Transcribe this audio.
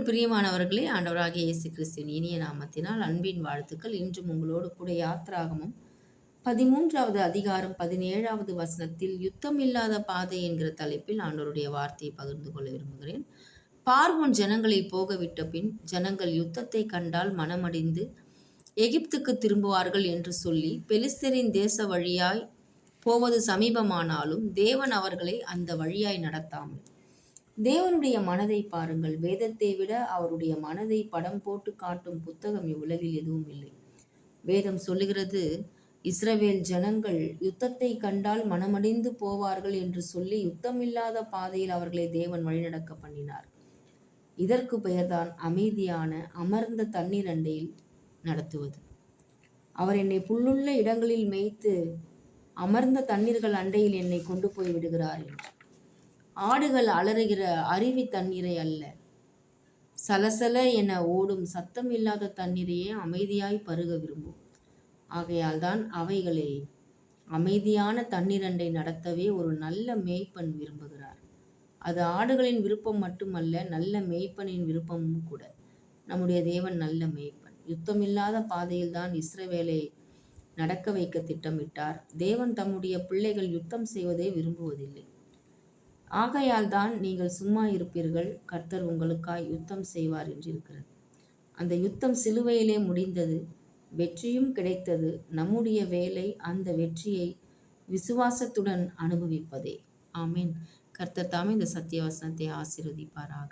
கிறிஸ்துவுக்குள் பிரியமானவர்களே ஆண்டவராகிய இயேசு கிறிஸ்துவின் இனிய நாமத்தினால் அன்பின் வாழ்த்துக்கள். இன்றும் உங்களோடு கூட யாத்திராகமும் பதிமூன்றாவது அதிகாரம் பதினேழாவது வசனத்தில் யுத்தம் இல்லாத பாதை என்கிற தலைப்பில் ஆண்டவருடைய வார்த்தையை பகிர்ந்து கொள்ள விரும்புகிறேன். பார்வோன் ஜனங்களை போகவிட்ட பின் ஜனங்கள் யுத்தத்தை கண்டால் மனமடைந்து எகிப்துக்கு திரும்புவார்கள் என்று சொல்லி பெலிஸ்தரின் தேச வழியாய் போவது சமீபமானாலும் தேவன் அவர்களை அந்த வழியாய் நடத்தாமல் தேவனுடைய மனதை பாருங்கள். வேதத்தை விட அவருடைய மனதை படம் போட்டு காட்டும் புத்தகம் இவ்வுலகில் எதுவும் இல்லை. வேதம் சொல்லுகிறது இஸ்ரவேல் ஜனங்கள் யுத்தத்தை கண்டால் மனமடைந்து போவார்கள் என்று சொல்லி யுத்தமில்லாத பாதையில் அவர்களை தேவன் வழிநடக்க பண்ணினார். இதற்கு பெயர்தான் அமைதியான அமர்ந்த தண்ணீர் அண்டையில் நடத்துவது. அவர் என்னை புல்லுள்ள இடங்களில் மேய்த்து அமர்ந்த தண்ணீர்கள் அண்டையில் என்னை கொண்டு போய் விடுகிறார் என்று. ஆடுகள் அலறுகிற அருவி தண்ணீரை அல்ல. சலசல என ஓடும் சத்தம் இல்லாத தண்ணீரையே அமைதியாய் பருக விரும்பும். ஆகையால் தான் அவைகளை அமைதியான தண்ணீரண்டை நடத்தவே ஒரு நல்ல மேய்ப்பன் விரும்புகிறார். அது ஆடுகளின் விருப்பம் மட்டுமல்ல நல்ல மேய்ப்பனின் விருப்பமும் கூட. நம்முடைய தேவன் நல்ல மேய்ப்பன். யுத்தமில்லாத பாதையில் தான் இஸ்ரவேலை நடக்க வைக்க திட்டமிட்டார். தேவன் தம்முடைய பிள்ளைகள் யுத்தம் செய்வதை விரும்புவதில்லை. ஆகையால் தான் நீங்கள் சும்மா இருப்பீர்கள் கர்த்தர் உங்களுக்காய் யுத்தம் செய்வார் என்றிருக்கிறது. அந்த யுத்தம் சிலுவையிலே முடிந்தது வெற்றியும் கிடைத்தது. நம்முடைய வேலை அந்த வெற்றியை விசுவாசத்துடன் அனுபவிப்பதே. ஆமீன். கர்த்தர் தாமே இந்த சத்தியவசனத்தை ஆசீர்வதிப்பாராக.